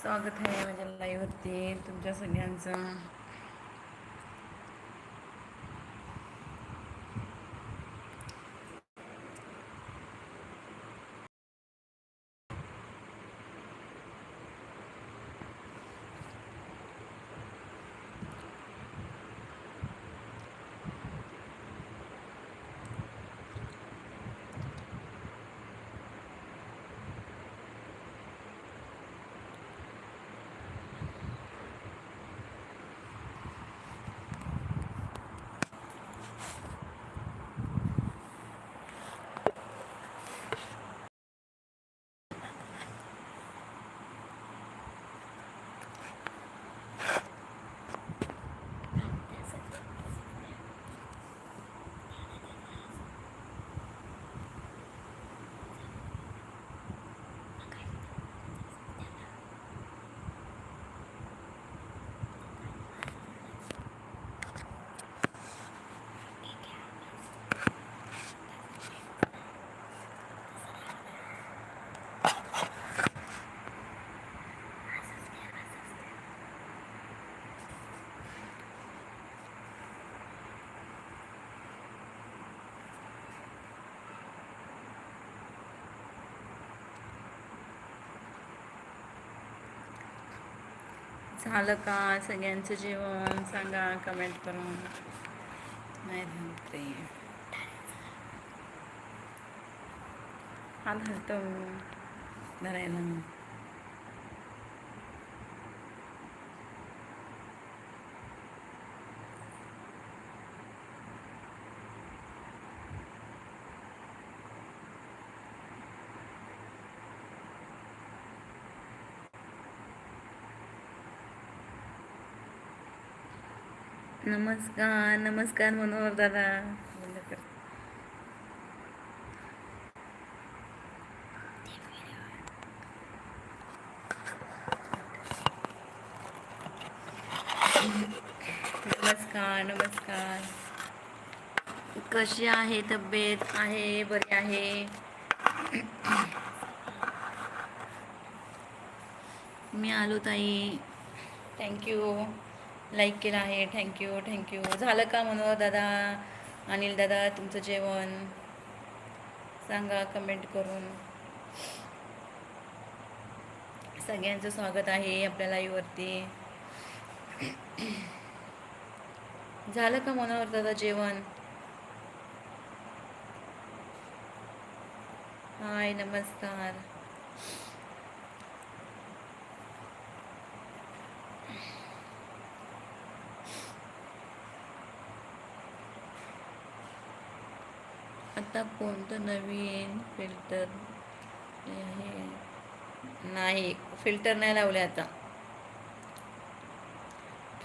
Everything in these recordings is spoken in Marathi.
स्वागत आहे माझ्या लाईव्हवरती तुमच्या सगळ्यांचं. झालं का सगळ्यांचं जेवण? सांगा कमेंट करून. नाही झालं ते. हा घालतो धरायला. नमस्कार नमस्कार मनोहर दादा. नमस्कार नमस्कार. कशी आहे तब्येत? आहे बरी आहे? मी आलो ताई. थँक्यू लाईक केलं आहे. थँक्यू थँक्यू झालं का मनोहर दादा अनिल दादा तुमचं जेवण? सांगा कमेंट करून. सगळ्यांचं स्वागत आहे आपल्या लाईव्हवरती झालं का मनोहर दादा जेवण? हाय नमस्कार. आता कोणतं नवीन फिल्टर हे नाही फिल्टर नाही लावले आता.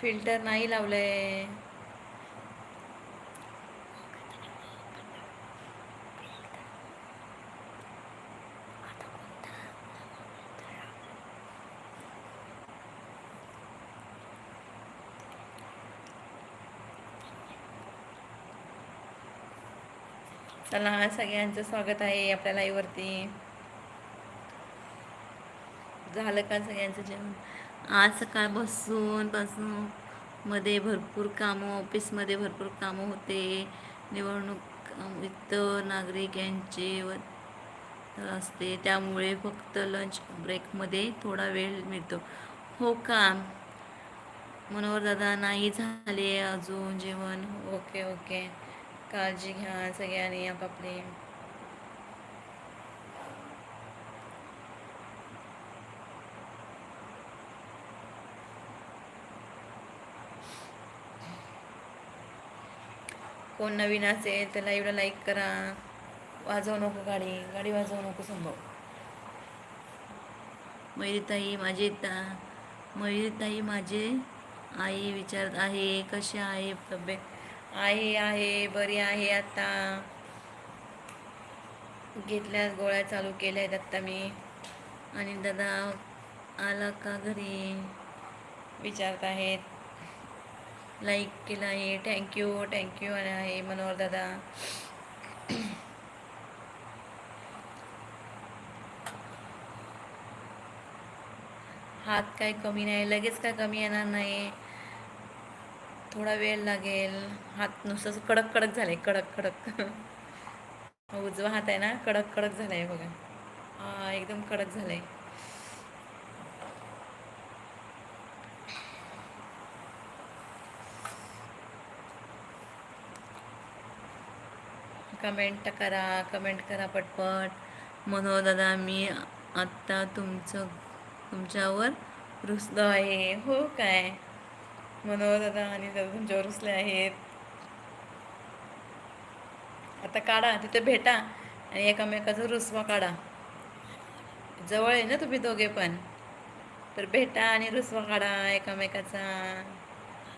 फिल्टर नाही लावले चला सगळ्यांचं स्वागत आहे आपल्या लाईव्हवरती झालं का सगळ्यांचं जेवण? आज सकाळ बसून बसून मध्ये भरपूर कामं ऑफिसमध्ये भरपूर कामं होते. निवडणूक वित्त नागरिक यांचे व असते. त्यामुळे फक्त लंच ब्रेकमध्ये थोडा वेळ मिळतो. हो का? मनोहर दादा नाही झाले अजून जेवण? Okay okay. काळजी घ्या सगळ्यांनी आपापली. कोण नवीन असेल तर लाईव्हला लाईक करा. वाजवू नको गाडी. गाडी वाजवू नको संभव. मयुरीताई माझी ता मयुरीताई माझे आई विचारत आहे कशी आहे तब्येत? आहे आहे बरी आहे आता. घेतल्या गोळ्या चालू केल्या आहेत आत्ता मी. आणि दादा आला का घरी? विचारत आहेत. लाईक केलं आहे. थँक्यू थँक्यू आणि आहे मनोहर दादा. हात काय कमी नाही लगेच काय कमी येणार नाही. थोडा वेळ लागेल. हात नुसतं कडक कडक कडक झालंय कडक कडक. उजवा हात आहे ना कडक कडक झालाय बघा. हा एकदम कडक झालाय. कमेंट करा कमेंट करा पटपट. म्हणून दादा मी आत्ता तुमचं तुमच्यावर रुसलो आहे. हो काय? मनोहर दादा आणि दादा तुमच्यावर रुसले आहेत. आता काढा तिथे भेटा आणि एकामेकाचा रुसवा काढा. जवळ आहे ना तुम्ही दोघे पण? तर भेटा आणि रुसवा काढा एकामेकाचा.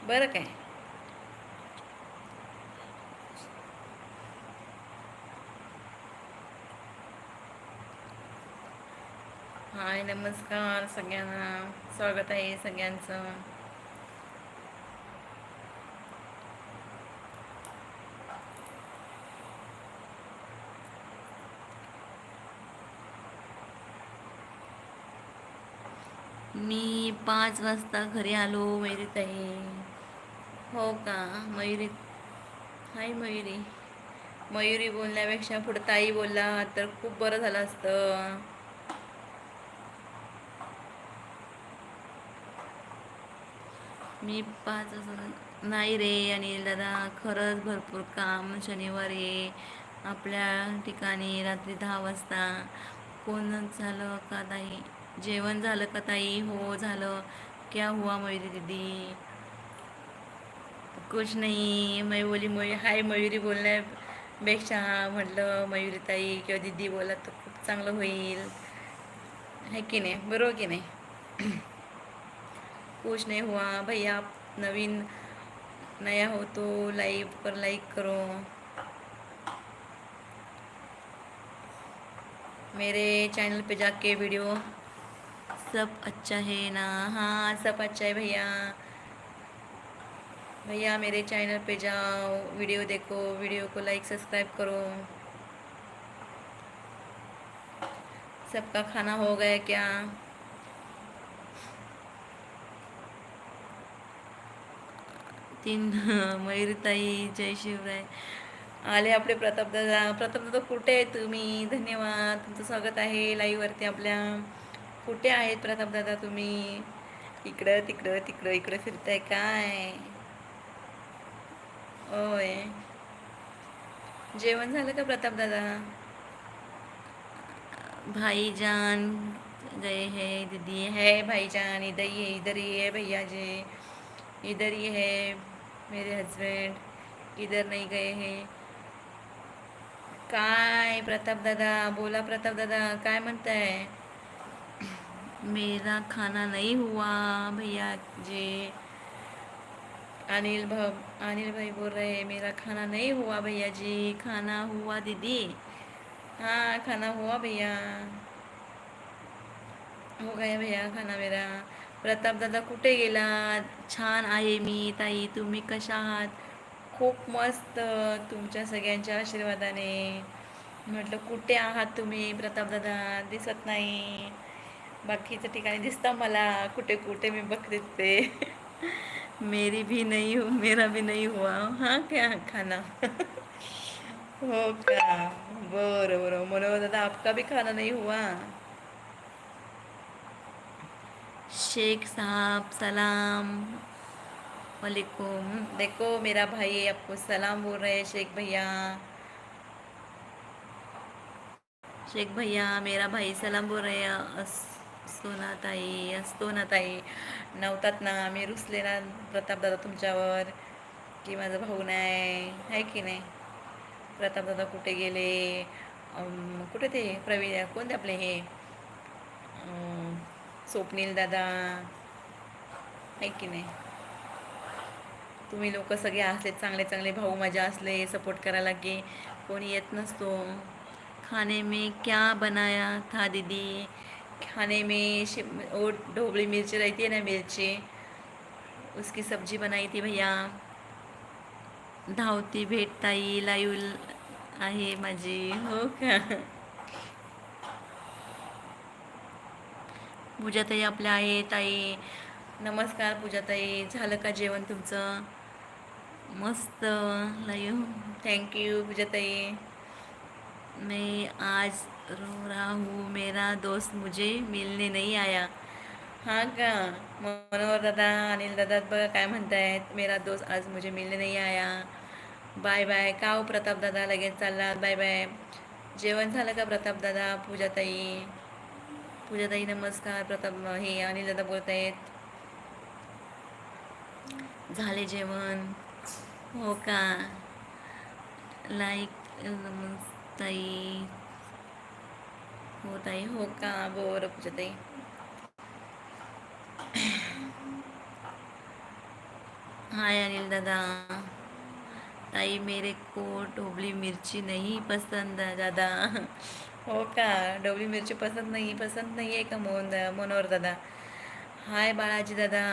बरं काय? हाय नमस्कार सगळ्यांना. स्वागत आहे सगळ्यांचं. मी पाच वाजता घरी आलो मयुरीताई हो का? मयुरी हाय मयुरी मयुरी बोलण्यापेक्षा पुढं ताई बोलला तर खूप बरं झालं असतं. मी पाच वाजता नाही रे अनिल दादा खरंच भरपूर काम शनिवार आहे. आपल्या ठिकाणी रात्री दहा वाजता. कोण झालं का ताई? जेवण झालं का ताई? हो झालं. क्या हुआ मयुरी दीदी? कुछ नाही मैं बोली मयुरी हाय मयुरी बोलण्यापेक्षा म्हटलं मयुरी ताई किंवा दीदी बोला तर खूप चांगलं होईल. आहे की नाही? बरोबर की नाही? कुछ नाही हुआ. भैया नवीन नया हो तो पर लाइक करो। मेरे चैनल पे जाके वीडियो सब अच्छा है ना? हाँ सब अच्छा है भैया। भैया मेरे चैनल पे जाओ वीडियो देखो वीडियो को लाइक सब्सक्राइब करो। सबका खाना हो गया क्या? तीन मयूरताई जय शिवराय। आले आपले प्रताप दादा। प्रताप दादा कुठे आहे तुम्ही? धन्यवाद. तुमचं स्वागत आहे लाईव्हवरती आपल्या. कुठे आहेत? प्रताप दादा तुम्ही? इकडं तिकडं तिकडं इकडं फिरताय काय? होय. जेवण झालं का प्रताप दादा? भाईजान गए है दीदी है भाईजान इधर ही है इधर ही है भैया जी इधर ही है मेरे हस्बैंड इधर नहीं गए हैं। काय प्रताप दादा? बोला प्रताप दादा काय म्हणताय? मेरा खाना नहीं हुआ भैया जी। अनिल भा अनिल भाई बोल रहे हैं मेरा खाना नहीं हुआ भैया जी खाना हुआ दीदी। हाँ खाना हुआ भैया। हो गया भैया खाना मेरा। प्रताप दादा कुठे गेला? छान आहे मी ताई तुम्ही कशा आहात? खूप मस्त तुमच्या सगळ्यांच्या आशीर्वादाने. म्हटलं कुठे आहात तुम्ही प्रताप दादा? दिसत नाही. बाकीच्या ठिकाणी दिसतं मला. कुठे कुठे मी बघते. ते मेरी भी नहीं हो, मेरा भी नहीं हुआ. हाँ क्या खाना? हो का? बरं बरं. मनोज दादा, आपका भी खाना नहीं हुआ? शेख साहब, सलाम वालेकुम देखो, मेरा भाई आपको सलाम बोल रहे हैं, शेख भैया. शेख भैया, मेरा भाई सलाम बोल रहे हैं. सोनाताई ना ताई असतो ना ताई नव्हतात ना. मी रुसले ना प्रतापदादा तुमच्यावर की माझा भाऊ नाही. आहे की नाही? प्रतापदादा कुठे गेले? कुठे ते? प्रवीण कोणते आपले हे? स्वप्नील दादा. आहे की नाही? तुम्ही लोक सगळे असले चांगले चांगले भाऊ माझे असले सपोर्ट करायला की कोणी येत नसतो. खाने में क्या बनाया था दीदी? खाने में वो ढोबली मिर्ची रहती है ना मिर्ची उसकी सब्जी बनाई थी भैया। धावती भेटताई लाईव्ह आहे माझी हो का? पूजाताई आपल्या आहे ताई. नमस्कार पूजाताई झालं का जेवण तुमचं? मस्त लाईव थँक्यू पूजाताई. मी आज रो रहा हूँ, मेरा दोस्त मुझे मिलने नहीं आया। हाँ का मनोहर दादा, अनिल दादा बघा काय मेरा दोस्त आज मुझे मिलने नहीं आया। Bye bye. का हो प्रताप दादा? लगेच चालला. Bye bye. झालं का प्रताप दादा? पूजाताई. पूजाताई, नमस्कार. प्रताप हे अनिल दादा बोलत आहेत झाले जेवण. हो का? लाईक ताई हो ताई हो का? बरं पूजाताई हाय अनिल दादा. ताई मेरे को डोबली मिर्ची नहीं पसंद दादा. हो का? डोबली मिरची पसंत नाही पसंत नाही आहे का मोहन दा मनोहर दादा? हाय बाळाजी दादा.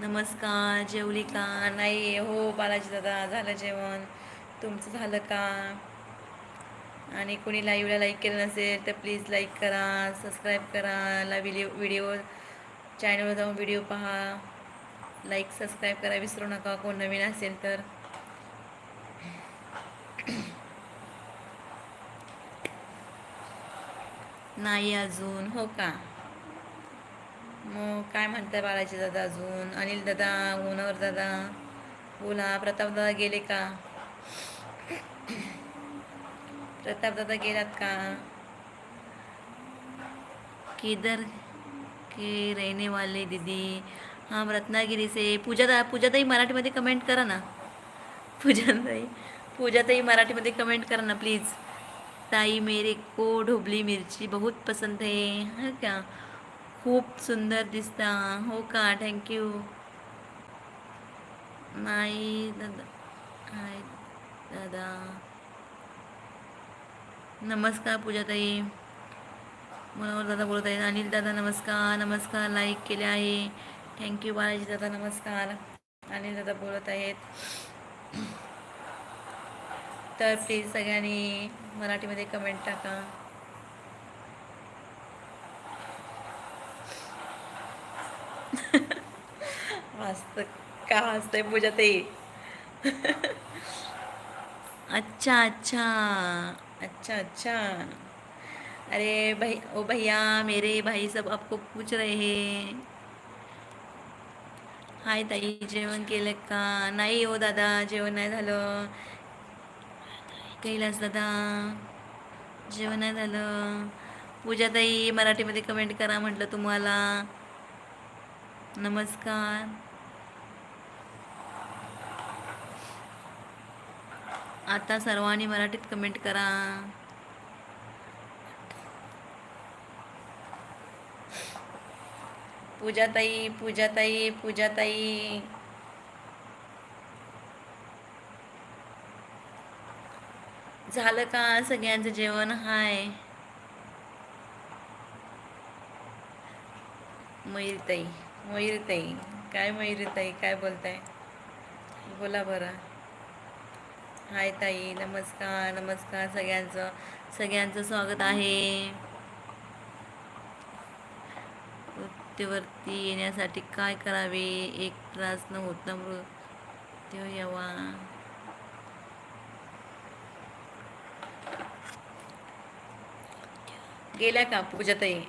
नमस्कार जेवली का? नाही हो बालाजी दादा झालं जेवण. तुमचं झालं का? आणि कोणी लाईव्हला लाईक केलं नसेल तर प्लीज लाईक करा सबस्क्राईब करा ला व्हिडिओ व्हिडिओ चॅनलवर जाऊन व्हिडिओ पहा. लाईक सबस्क्राईब करा विसरू नका कोण नवीन असेल तर. नाही अजून हो का? मग काय म्हणताय बाळाचे दादा अजून? अनिल दादा गुणवर दादा? बोला प्रताप दादा गेले का? प्रताप दादा गेलात का किधर के रहने वाले दीदी? हाँ रत्नागिरी से। पूजा दा पूजाताई मराठीमध्ये कमेंट करा ना. पूजाताई पूजाताई मराठीमध्ये कमेंट करा ना प्लीज़ ताई, मेरे को ढोबली मिरची बहुत पसंद है. है क्या? खूप सुंदर दिसता. हो का? थँक्यू नाही दादा दादा. नमस्कार पूजाताई. मनोहर दादा बोलत आहेत. अनिल दादा नमस्कार. नमस्कार. लाईक केले आहे. थँक्यू बालाजी दादा नमस्कार. अनिल दादा बोलत आहेत. तर प्लीज सगळ्यांनी मराठीमध्ये कमेंट टाका. हसत का हसतंय पूजा अच्छा अच्छा. अच्छा अच्छा. अरे भाई ओ भैया मेरे भाई सब आपको पूछ रहे हैं। हाय ताई जेवण केलं का? नाही हो दादा जेवण नाही झालं. कैलास दादा जेवण नाही झालं. पूजाताई मराठीमध्ये कमेंट करा म्हटलं तुम्हाला. नमस्कार. आता सर्वांनी मराठीत कमेंट करा. पूजाताई पूजाताई पूजाताई. झालं का सगळ्यांचं जेवण? हाय. मयूरताई मयूरताई. काय मयूरताई? काय बोलताय? बोला बरं. हाय ताई नमस्कार नमस्कार सगळ्यांचं. सगळ्यांचं स्वागत आहे. वरती येण्यासाठी काय करावे? एक त्रास न होता मृत्यू यावा. गेल्या का पूजाताई?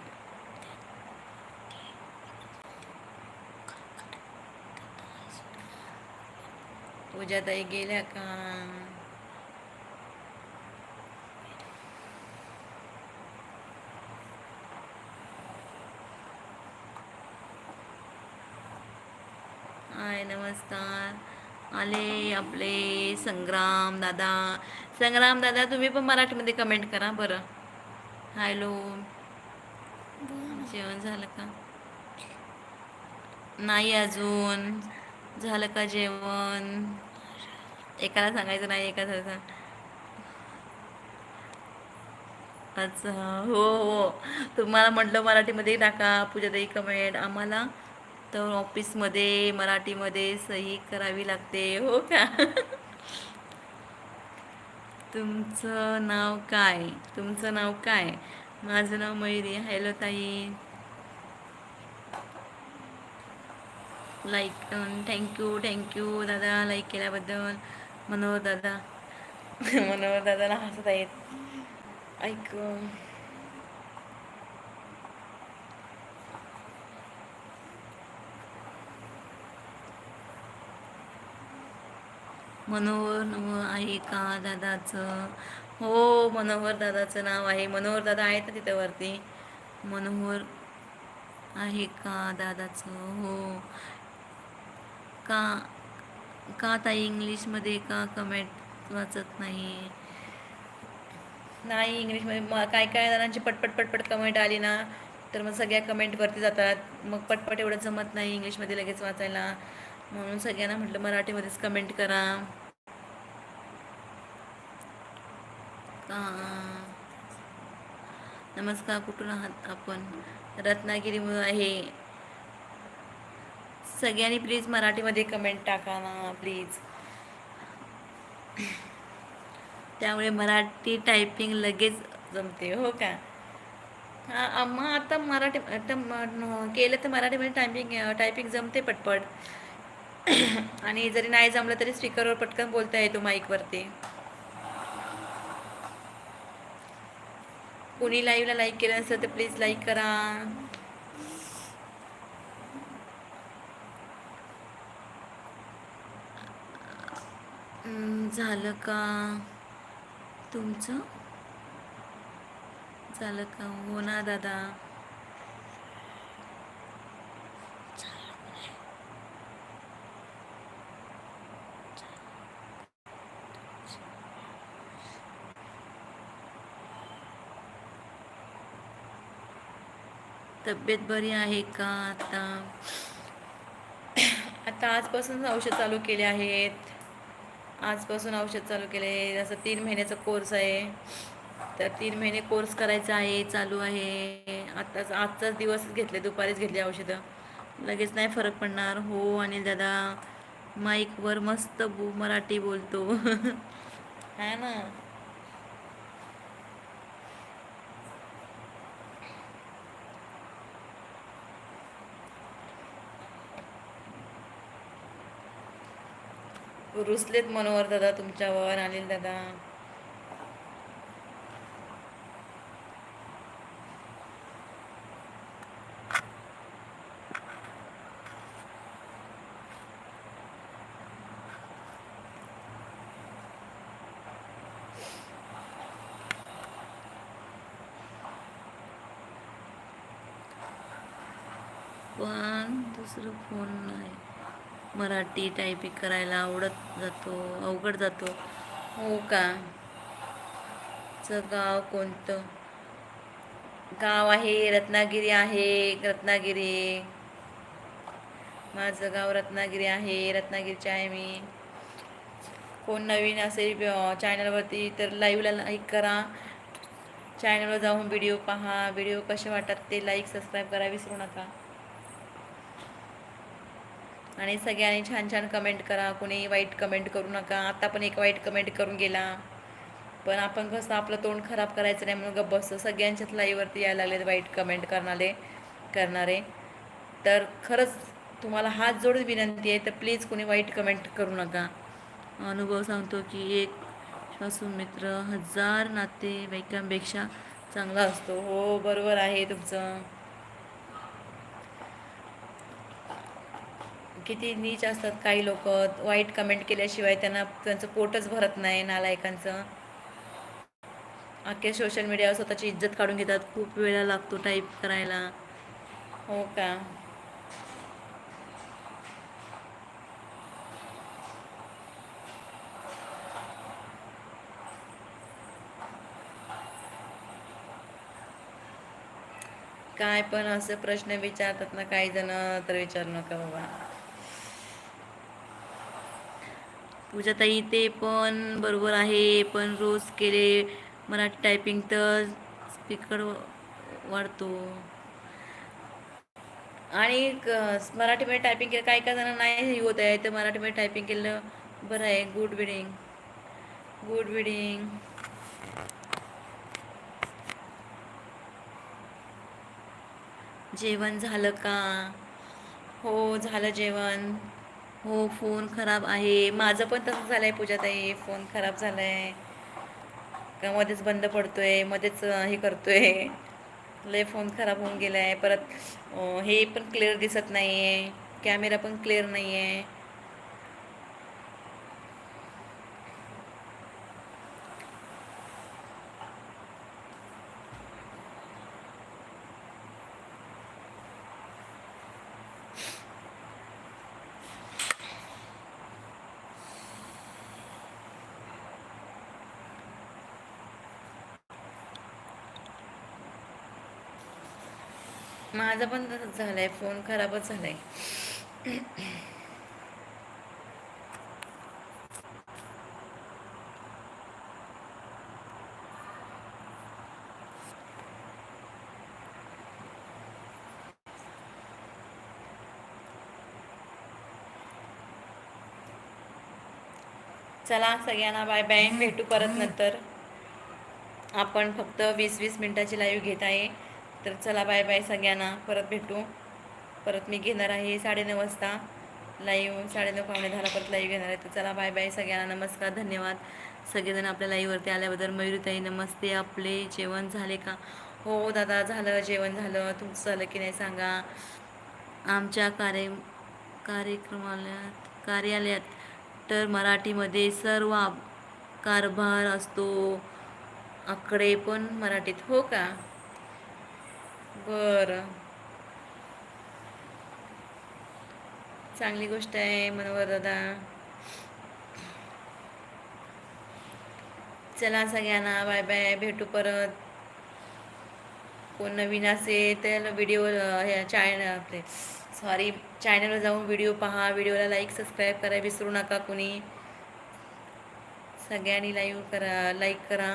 पूजाताई गेल्या का? हाय नमस्कार. आले आपले संग्राम दादा. संग्राम दादा तुम्ही पण मराठीमध्ये कमेंट करा बरं. हॅलो जेवण झालं का? नाही अजून. झालं का जेवण? एकाला सांगायचं नाही एका अच्छा हो हो. तुम्हाला म्हटलं मराठीमध्ये टाका पूजाताई कमेंट आम्हाला तर ऑफिसमध्ये मराठीमध्ये सही करावी लागते हो का? तुमचं नाव काय? तुमचं नाव काय? माझं नाव मयुरी हॅलो ताई. Like thank you thank you दादा लाईक केल्याबद्दल. मनोहर दादा. मनोहर दादाला हसत आहेत. ऐक um, मनोहर नाव आहे का दादाचं? हो मनोहर दादाचं नाव आहे. मनोहर दादा आहेत ना तिथं वरती? मनोहर आहे का दादाचं? हो. का का ताई इंग्लिशमध्ये का कमेंट वाचत नाही? नाही इंग्लिशमध्ये म काय काय जणांची पटपट पटपट कमेंट आली ना तर मग सगळ्या कमेंटवरती जातात. मग पटपट एवढं जमत नाही इंग्लिशमध्ये लगेच वाचायला. म्हणून सगळ्यांना म्हटलं मराठीमध्येच कमेंट करा. का? नमस्कार कुठून आहात आपण? रत्नागिरीमधून आहे. सगळ्यांनी प्लीज मराठीमध्ये कमेंट टाका ना प्लीज त्यामुळे मराठी टायपिंग लगेच जमते हो का? हां मग आता मराठी आता केलं तर मराठीमध्ये टायपिंग टायपिंग जमते पटपट. आणि जरी नाही जमलं तरी स्पीकरवर पटकन बोलता येतो माईकवरती कोणी लाईव्हला लाईक केलं नसेल तर प्लीज लाईक करा. झालं का? तुमचं? झालं का? हो ना दादा. तब्येत बरी आहे का आता? आता आजपासून औषध चालू केले आहेत. आजपासून औषध चालू केले आहे जसं तीन महिन्याचा कोर्स आहे. तर तीन महिने कोर्स करायचा आहे चालू आहे. आत्ताच आजचाच दिवस घेतले दुपारीच घेतले औषधं. लगेच नाही फरक पडणार. हो आणि दादा. माईकवर मस्त बो मराठी बोलतो. है ना? रुसलेत मनोहर दादा तुमच्यावर अनिल दादा. पण दुसरं फोन नाही. मराठी टायपिंग करायला आवडत जातो अवघड जातो. हो का? चं गाव कोणतं? गाव आहे रत्नागिरी आहे रत्नागिरी. माझं गाव रत्नागिरी आहे रत्नागिरीचे आहे मी. कोण नवीन असेल चॅनलवरती तर लाईव्हला लाईक करा. चॅनलवर जाऊन व्हिडिओ पहा. व्हिडिओ कसे वाटतात ते लाईक सबस्क्राईब करा. विसरू नका. आणि सगळ्यांनी छान छान कमेंट करा. कोणी वाईट कमेंट करू नका. आता पण एक वाईट कमेंट करून गेला. पण आपण कसं आपलं तोंड खराब करायचं नाही म्हणून गप्प बसतो सगळ्यांच्याच लाईववरती यायला लागले वाईट कमेंट करणारे करणारे. तर खरंच तुम्हाला हात जोडून विनंती आहे तर प्लीज कोणी वाईट कमेंट करू नका. अनुभव सांगतो की एक श्वासून मित्र हजार नातेवाईकांपेक्षा चांगला असतो. हो बरोबर आहे तुमचं. किती नीच असतात काही लोक वाईट कमेंट केल्याशिवाय त्यांना त्यांचं पोटच भरत नाही नालायकांचं. अख्ख्या सोशल मीडियावर स्वतःची इज्जत काढून घेतात खूप वेळा लागतो टाईप करायला. हो का? काय पण असं प्रश्न विचारतात ना काही जण तर विचारू नका बाबा. पूजाताई ते पण बरोबर आहे. पण रोज केले मराठी टायपिंग तर स्पीकर वाढतो. आणि क- मराठीमध्ये टायपिंग केलं काही काही जण नाही होत आहे. तर मराठीमध्ये टायपिंग केलं बरं आहे. गुड बिडिंग गुड बिडिंग जेवण झालं का? हो झालं जेवण. हो फोन खराब आहे. माझं पण तसं झालं आहे पूजाताई. फोन खराब झाला आहे का मध्येच बंद पडतो आहे मध्येच हे करतो आहे लय फोन खराब होऊन गेला आहे परत हे पण क्लिअर दिसत नाही आहे कॅमेरा पण क्लिअर नाही आहे माझा पण तसंच झालं आहे फोन खराबच झाला आहे चला सगळ्यांना बाय बाय भेटू परत नंतर. आपण फक्त वीस वीस मिनटाची लाईव्ह घेत आहे. तर चला बाय बाय सगळ्यांना. परत भेटू. परत मी घेणार आहे साडेनऊ वाजता. लाईव्ह साडेनऊ पावणे दहाला परत लाईव्ह घेणार आहे. तर चला बाय बाय सगळ्यांना नमस्कार धन्यवाद. सगळेजण आपल्या लाईव्हवरती आल्याबद्दल मयुरीताई नमस्ते. आपले जेवण झाले का? हो दादा झालं. जेवण झालं. तुमचं झालं की नाही सांगा. आमच्या कार्य कार्यक्रमालयात कार्यालयात तर मराठीमध्ये सर्व कारभार असतो. आकडे पण मराठीत. हो का? बरं. चांगली गोष्ट आहे मनोहर दादा. चला सगळ्यांना बाय बाय भेटू परत. कोण नवीन असेल तर व्हिडिओ ह्या चॅनल आपले सॉरी चॅनलवर जाऊन व्हिडिओ पहा. व्हिडिओला लाईक सबस्क्राईब करा विसरू नका कुणी. सगळ्यांनी लाईव्ह करा लाईक करा.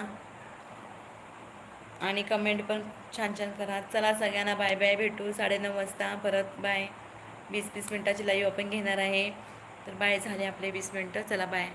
आणि कमेंट पण छान छान करा. चला सगळ्यांना बाय बाय भेटू. साडेनऊ वाजता. परत बाय वीस वीस मिनटाची लाईव्ह आपण घेणार आहे. तर बाय झाले आपले वीस मिनटं. चला बाय